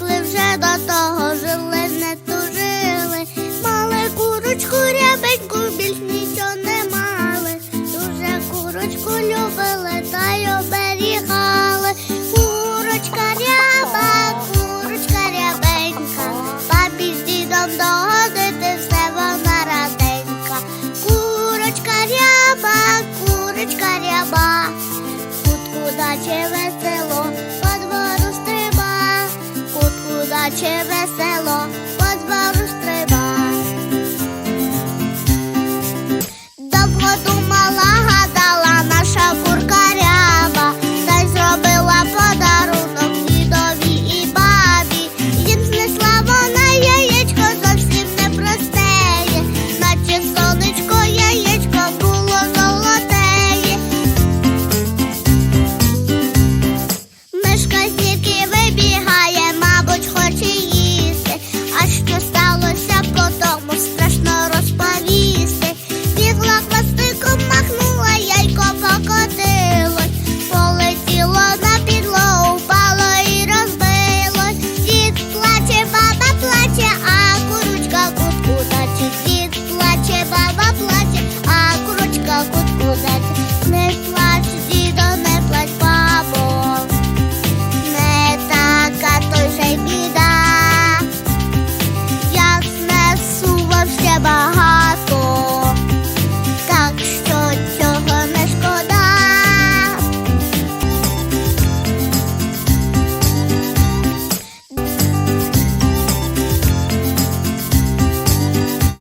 звикли вже до того, жили, не тужили. Мали курочку рябеньку, більш нічого не мали. Дуже курочку любили та й оберігали. Курочка ряба, курочка рябенька, бабі з дідом догодити все вона раденька. Курочка ряба, курочка ряба, кутку Наче весело позбору стрива. Довго думала, гадала наша куркарява, та й зробила подарунок дідові і бабі. Їм знесла вона яєчко зовсім не простеє, наче сонечко яєчко було золотеє. Мешка